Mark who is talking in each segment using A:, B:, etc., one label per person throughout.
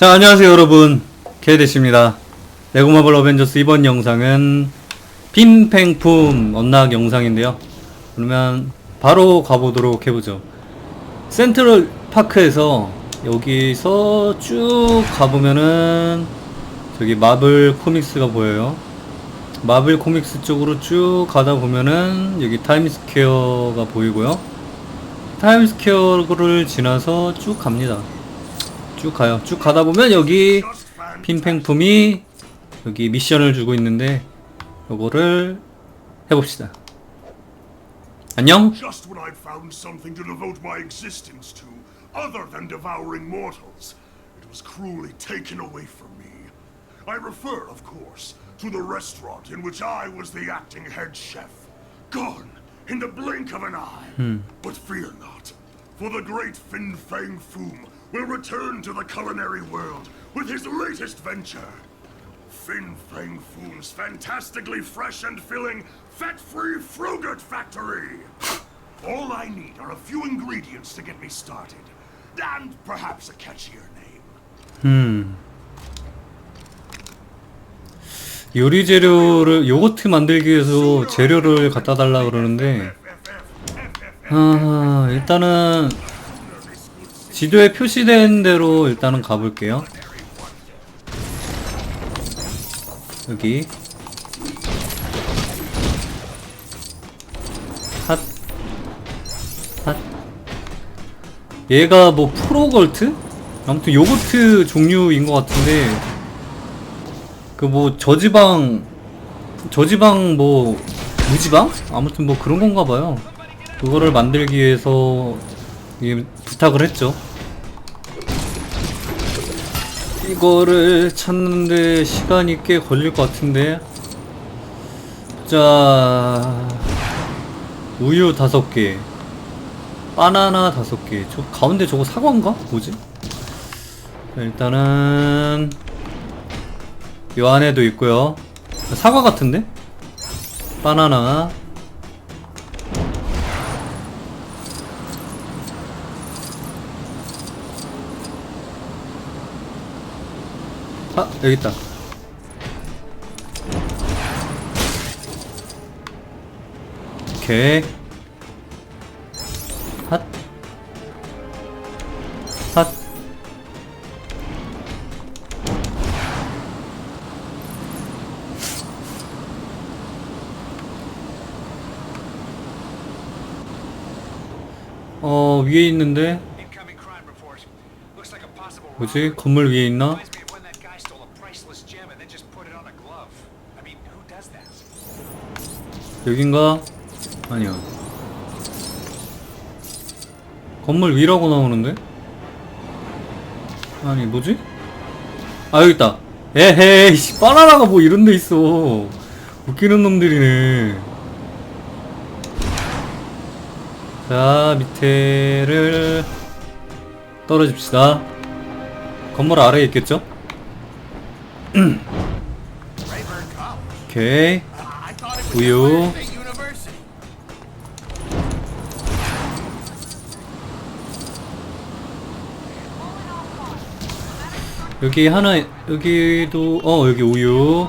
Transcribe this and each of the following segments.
A: 자, 안녕하세요, 여러분. 개대십니다. 레고마블 어벤져스 이번 영상은 빈팽품 언락 영상인데요. 그러면 바로 가보도록 해보죠. 센트럴 파크에서 여기서 쭉 가보면은 저기 마블 코믹스가 보여요. 마블 코믹스 쪽으로 쭉 가다 보면은 여기 타임스퀘어가 보이고요. 타임스퀘어를 지나서 쭉 갑니다. 쭉 가요. 쭉 가다 보면 여기 핀팽품이 여기 미션을 주고 있는데 요거를 해봅시다. 안녕.
B: Just when I'd found something to devote my existence to, other than devouring mortals, it was cruelly taken away from me. I refer, of course, to the restaurant in which I was the acting head chef. Gone in the blink of an eye. But fear not, for the great Fin Fang Foom will return to the culinary world with his latest venture. Fin Fang Foom's fantastically fresh and filling fat-free Frogurt Factory. All I need are a few ingredients to get me started, and perhaps a catchier name.
A: 요리 재료를 요거트 만들기 위해서 재료를 갖다 달라 그러는데 아, 일단은 지도에 표시된 대로 일단은 가볼게요. 여기 핫 핫. 얘가 뭐 프로걸트? 아무튼 요거트 종류인 것 같은데 그 뭐 저지방 저지방 뭐 무지방? 아무튼 뭐 그런 건가 봐요. 그거를 만들기 위해서 부탁을 했죠. 이거를 찾는데 시간이 꽤 걸릴 것 같은데. 자, 우유 다섯 개, 바나나 다섯 개. 저 가운데 저거 사과인가? 뭐지? 자, 일단은 요 안에도 있고요. 사과 같은데? 바나나. 아, 여기 있다. 오케이. 핫. 핫. 어, 위에 있는데. 뭐지? 건물 위에 있나? 여긴가? 아니야. 건물 위라고 나오는데? 아니, 뭐지? 아, 여기 있다. 에헤이, 씨, 바나나가 뭐 이런 데 있어. 웃기는 놈들이네. 자, 밑에를 떨어집시다. 건물 아래에 있겠죠? 오케이. 우유. 여기 하나 여기도 어 여기 우유.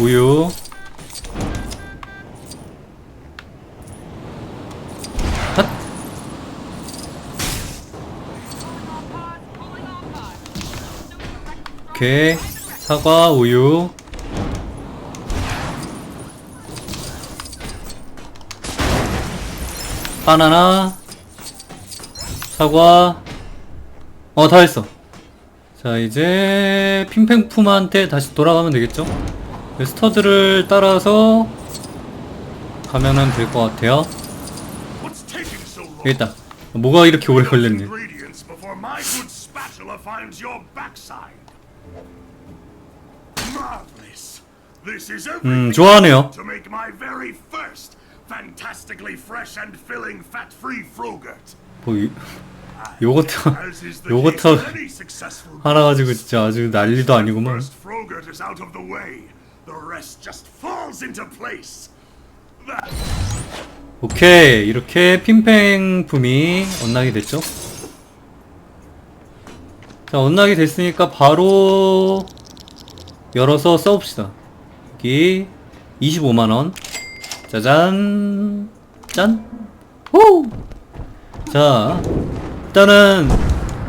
A: 우유. 핫. 오케이. 사과 우유 바나나 사과 어, 다 했어. 자, 이제 핑팽품한테 다시 돌아가면 되겠죠? 스터드를 따라서 가면은 될 것 같아요. 여기 있다. 뭐가 이렇게 오래
B: is everything
A: 좋아하네요.
B: Fantastically fresh and filling fat-free Frogurt.
A: 뭐, 이- 요거트, 요거트 하나 가지고 진짜 아주 난리도 아니구만.
B: Frogurt is out of the way. The rest just falls into place.
A: 오케이. 이렇게 핀팽품이 언락이 됐죠? 자, 언락이 됐으니까 바로 열어서 써봅시다. 여기 25만원. 짜잔. 짠. 호! 자, 일단은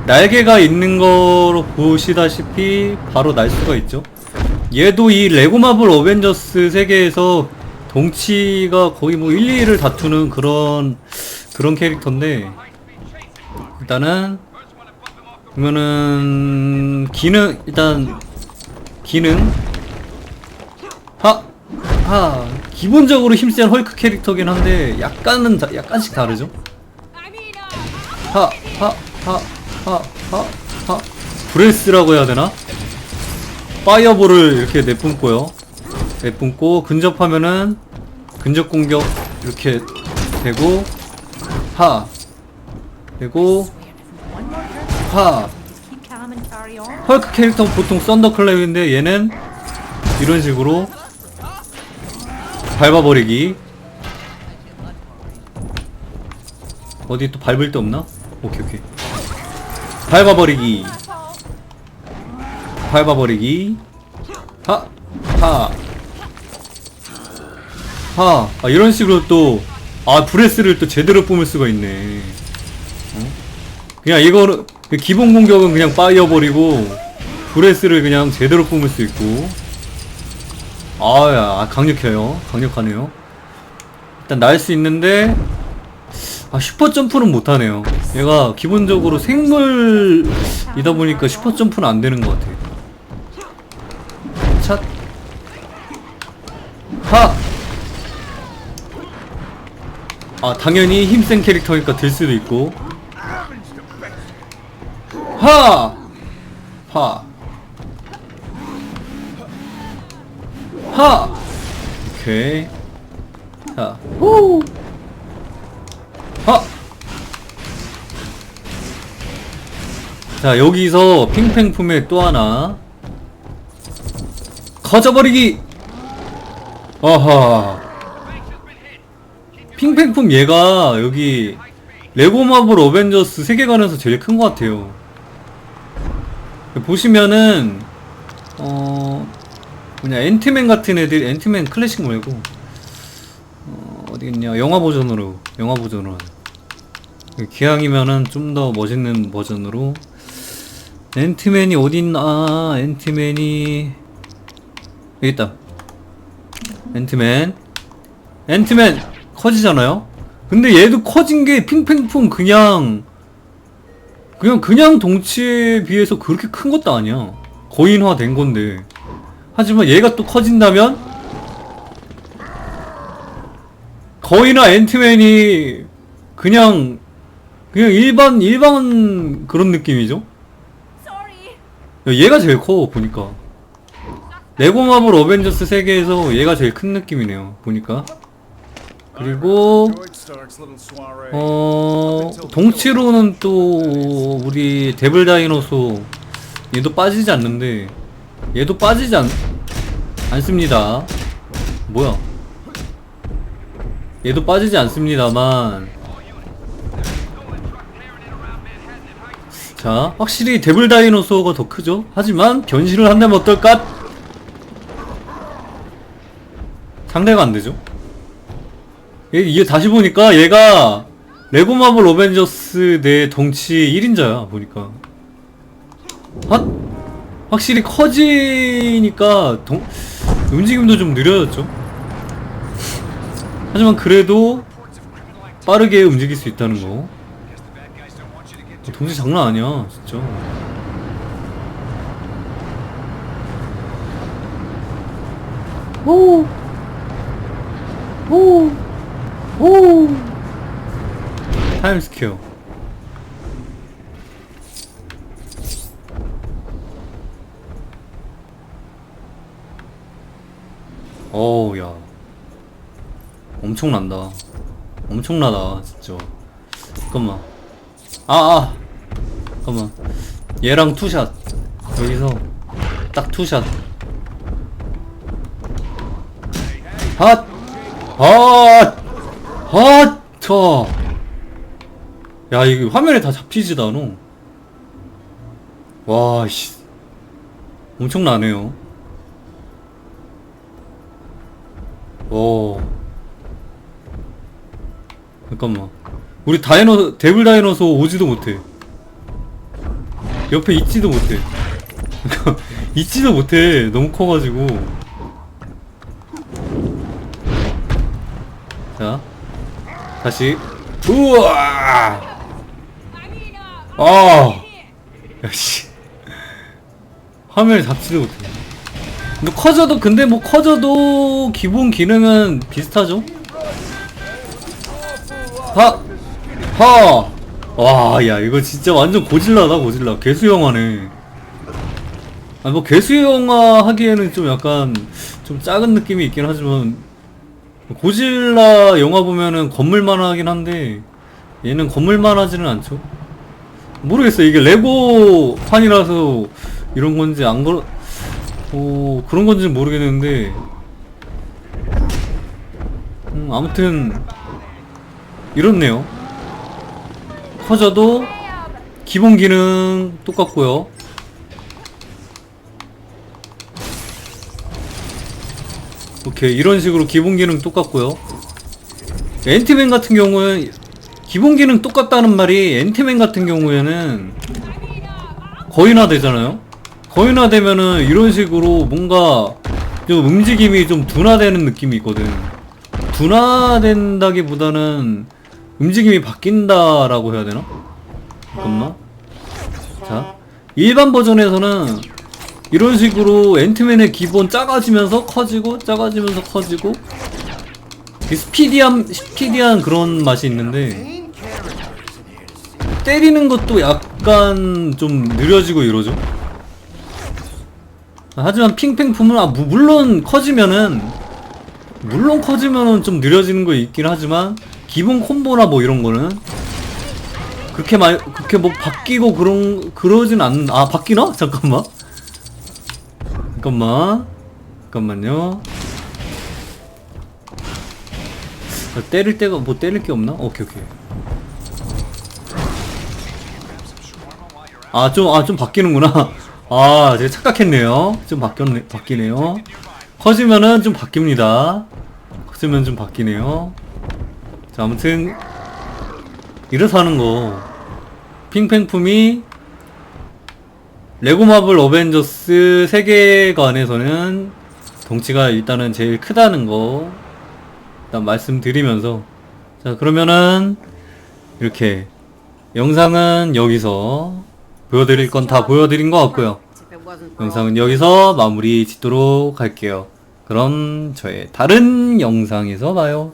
A: 날개가 있는 거로 보시다시피 바로 날 수가 있죠. 얘도 이 레고마블 어벤져스 세계에서 덩치가 거의 뭐 1, 2를 다투는 그런 그런 캐릭터인데 일단은 보면은 기능 일단 기능 하! 하! 기본적으로 힘센 헐크 캐릭터긴 한데 약간은 다, 약간씩 다르죠? 하! 하! 하! 하! 하! 하! 브레스라고 해야 되나? 파이어볼을 이렇게 내뿜고요 내뿜고 근접하면은 근접 공격 이렇게 되고 하! 되고 하! 헐크 캐릭터 보통 썬더클랩인데 얘는 이런 식으로 밟아버리기 어디 또 밟을 데 없나? 오케이 오케이 밟아버리기 밟아버리기 하! 하! 하! 아 이런 식으로 또 아 브레스를 또 제대로 뿜을 수가 있네 어? 그냥 이거는 그 기본 공격은 그냥 빠이어버리고 브레스를 그냥 제대로 뿜을 수 있고 아야 강력해요 강력하네요 일단 날 수 있는데 아 슈퍼 점프는 못하네요 얘가 기본적으로 생물이다 보니까 슈퍼 점프는 안 되는 것 같아 찻 하! 아 당연히 힘센 캐릭터니까 들 수도 있고 하! 하! 하! 오케이. 자, 후! 하! 자, 여기서 핑팽품의 또 하나. 커져버리기! 아하. 핑팽품 얘가 여기 레고 마블 어벤져스 세계관에서 제일 큰 것 같아요. 보시면은 어 뭐냐 앤트맨 같은 애들 앤트맨 클래식 말고 어 어디겠냐 영화 버전으로 영화 버전으로. 기왕이면은 좀 더 멋있는 버전으로. 앤트맨이 어딨나 앤트맨이. 여기 있다. 앤트맨. 앤트맨 커지잖아요? 근데 얘도 커진 게 핑팽풍 그냥 그냥 그냥 덩치에 비해서 그렇게 큰 것도 아니야. 거인화 된 건데. 하지만 얘가 또 커진다면 거인화 앤트맨이 그냥 그냥 일반 일반 그런 느낌이죠. 얘가 제일 커 보니까. 레고 마블 어벤져스 세계에서 얘가 제일 큰 느낌이네요. 보니까. 그리고 어 덩치로는 또 우리 데블 다이노소 얘도 빠지지 않는데 얘도 빠지지 않 않습니다. 뭐야? 얘도 빠지지 않습니다만 자 확실히 데블 다이노소가 더 크죠. 하지만 변신을 한다면 어떨까? 상대가 안 되죠. 얘, 이게 다시 보니까 얘가 레고 마블 어벤져스 내 덩치 1인자야 보니까 핫 확실히 커지니까 덩, 움직임도 좀 느려졌죠 하지만 그래도 빠르게 움직일 수 있다는 거 덩치 장난 아니야 진짜 오 오. 오! 타임 스퀘어. 어우, 야. 엄청난다. 엄청나다, 진짜. 잠깐만. 아, 아! 잠깐만. 얘랑 투샷. 여기서 딱 투샷. 핫! 핫! 하차 야 이거 화면에 다 잡히지도 않아 와, 씨. 엄청나네요. 오. 잠깐만. 우리 다이노, 데블 다이노소 오지도 못해. 옆에 있지도 못해. 있지도 못해. 너무 커가지고. 자. 다시. 우와! 아! 역시. 화면을 잡지도 못해. 근데 커져도, 근데 뭐 커져도 기본 기능은 비슷하죠? 하! 하! 와, 야, 이거 진짜 완전 고질라다, 고질라. 개수 영화네. 아, 뭐, 개수 영화 하기에는 좀 약간, 좀 작은 느낌이 있긴 하지만, 고질라 영화 보면은 건물만 하긴 한데, 얘는 건물만 하지는 않죠. 모르겠어. 이게 레고 판이라서 이런 건지 안 그런, 어, 그런 건지는 모르겠는데, 음, 아무튼, 이렇네요. 커져도 기본 기능 똑같고요. 오케이 이런 식으로 기본 기능 똑같고요. 앤티맨 같은 경우는 기본 기능 똑같다는 말이 앤티맨 같은 경우에는 거인화 되잖아요. 거인화 되면은 이런 식으로 뭔가 좀 움직임이 좀 둔화되는 느낌이 있거든. 둔화된다기보다는 움직임이 바뀐다라고 해야 되나? 잠깐만. 자, 일반 버전에서는 이런 식으로 앤트맨의 기본 작아지면서 커지고 작아지면서 커지고 이 스피디한 스피디한 그런 맛이 있는데 때리는 것도 약간 좀 느려지고 이러죠. 하지만 핑핑품은 아 무- 물론 커지면은 물론 커지면은 좀 느려지는 거 있긴 하지만 기본 콤보나 뭐 이런 거는 그렇게 많이 그렇게 뭐 바뀌고 그런 그러진 않. 아 바뀌나? 잠깐만. 잠깐만. 잠깐만요. 아, 때릴 때가 뭐 때릴 게 없나? 오케이 오케이. 아좀아좀 바뀌는구나. 아 제가 착각했네요. 좀 바뀌었네 바뀌네요. 커지면은 좀 바뀝니다. 커지면 좀 바뀌네요. 자 아무튼 이래서 하는 거 핑팽품이 레고 마블 어벤져스 세계관에서는 덩치가 일단은 제일 크다는 거 일단 말씀드리면서 자 그러면은 이렇게 영상은 여기서 보여드릴 건 다 보여드린 것 같고요. 영상은 여기서 마무리 짓도록 할게요. 그럼 저의 다른 영상에서 봐요